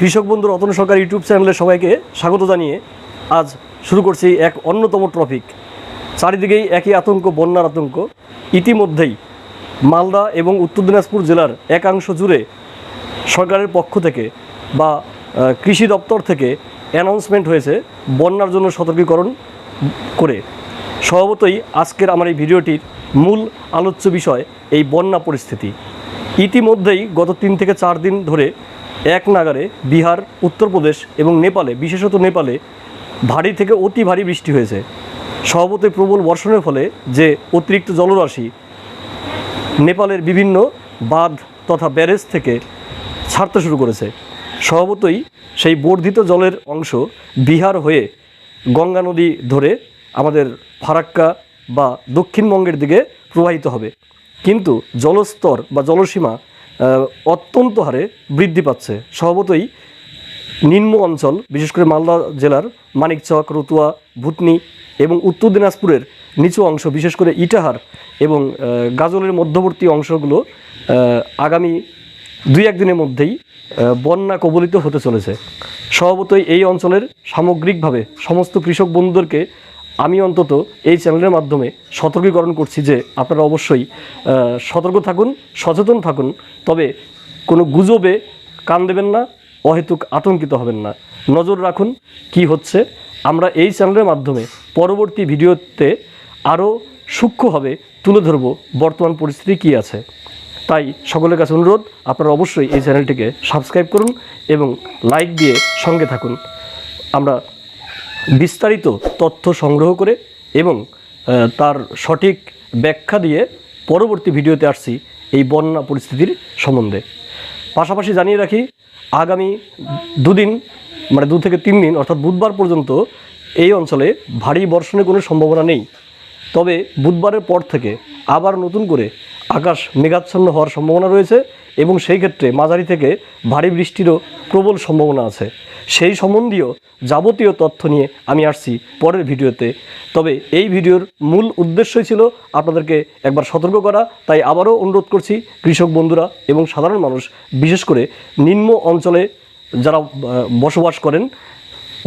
কৃষক বন্ধু রতন সরকার ইউটিউব চ্যানেলে সবাইকে স্বাগত জানিয়ে আজ শুরু করছি এক অন্যতম টপিক চারিদিকেই একই আতঙ্ক, বন্যার আতঙ্ক। ইতিমধ্যেই মালদা এবং উত্তর দিনাজপুর জেলার একাংশ জুড়ে সরকারের পক্ষ থেকে বা কৃষি দপ্তর থেকে অ্যানাউন্সমেন্ট হয়েছে বন্যার জন্য সতর্কীকরণ করে। স্বভাবতই আজকের আমার এই ভিডিওটির মূল আলোচ্য বিষয় এই বন্যা পরিস্থিতি। ইতিমধ্যেই গত তিন থেকে চার দিন ধরে এক নাগারে বিহার, উত্তরপ্রদেশ এবং নেপালে, বিশেষত নেপালে, ভারী থেকে অতি ভারী বৃষ্টি হয়েছে। স্বভাবতই প্রবল বর্ষণের ফলে যে অতিরিক্ত জলরাশি নেপালের বিভিন্ন বাঁধ তথা ব্যারেজ থেকে ছাড়তে শুরু করেছে। স্বভাবতই সেই বর্ধিত জলের অংশ বিহার হয়ে গঙ্গা নদী ধরে আমাদের ফারাক্কা বা দক্ষিণবঙ্গের দিকে প্রবাহিত হবে। কিন্তু জলস্তর বা জলসীমা অত্যন্ত হারে বৃদ্ধি পাচ্ছে। স্বভাবতই নিম্ন অঞ্চল, বিশেষ করে মালদা জেলার মানিকচক, রতুয়া, ভুতনি এবং উত্তর দিনাজপুরের নিচু অংশ, বিশেষ করে ইটাহার এবং গাজলের মধ্যবর্তী অংশগুলো আগামী দুই একদিনের মধ্যেই বন্যা কবলিত হতে চলেছে। স্বভাবতই এই অঞ্চলের সামগ্রিকভাবে সমস্ত কৃষক বন্ধুদেরকে আমি অন্তত এই চ্যানেলের মাধ্যমে সতর্কীকরণ করছি যে আপনারা অবশ্যই সতর্ক থাকুন, সচেতন থাকুন, তবে কোনো গুজবে কান দেবেন না, অহেতুক আতঙ্কিত হবেন না। নজর রাখুন কি হচ্ছে। আমরা এই চ্যানেলের মাধ্যমে পরবর্তী ভিডিওতে আরও সূক্ষ্মভাবে তুলে ধরব বর্তমান পরিস্থিতি কী আছে। তাই সকলের কাছে অনুরোধ, আপনারা অবশ্যই এই চ্যানেলটিকে সাবস্ক্রাইব করুন এবং লাইক দিয়ে সঙ্গে থাকুন। আমরা বিস্তারিত তথ্য সংগ্রহ করে এবং তার সঠিক ব্যাখ্যা দিয়ে পরবর্তী ভিডিওতে আসছি এই বন্যা পরিস্থিতির সম্বন্ধে। পাশাপাশি জানিয়ে রাখি, আগামী দুদিন মানে দু থেকে তিন দিন, অর্থাৎ বুধবার পর্যন্ত এই অঞ্চলে ভারী বর্ষণের কোনো সম্ভাবনা নেই। তবে বুধবারের পর থেকে আবার নতুন করে আকাশ মেঘাচ্ছন্ন হওয়ার সম্ভাবনা রয়েছে এবং সেই ক্ষেত্রে মাঝারি থেকে ভারী বৃষ্টিরও প্রবল সম্ভাবনা আছে। সেই সম্বন্ধীয় যাবতীয় তথ্য নিয়ে আমি আসছি পরের ভিডিওতে। তবে এই ভিডিওর মূল উদ্দেশ্যই ছিল আপনাদেরকে একবার সতর্ক করা, তাই আবারও অনুরোধ করছি কৃষক বন্ধুরা এবং সাধারণ মানুষ, বিশেষ করে নিম্ন অঞ্চলে যারা বসবাস করেন,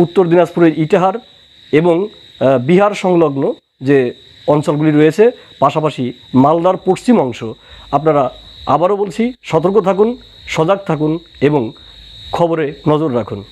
উত্তর দিনাজপুরের ইটাহার এবং বিহার সংলগ্ন যে অঞ্চলগুলি রয়েছে, পাশাপাশি মালদার পশ্চিম অংশ। আপনারা আবারও বলছি, সতর্ক থাকুন, সজাগ থাকুন এবং খবরে নজর রাখুন।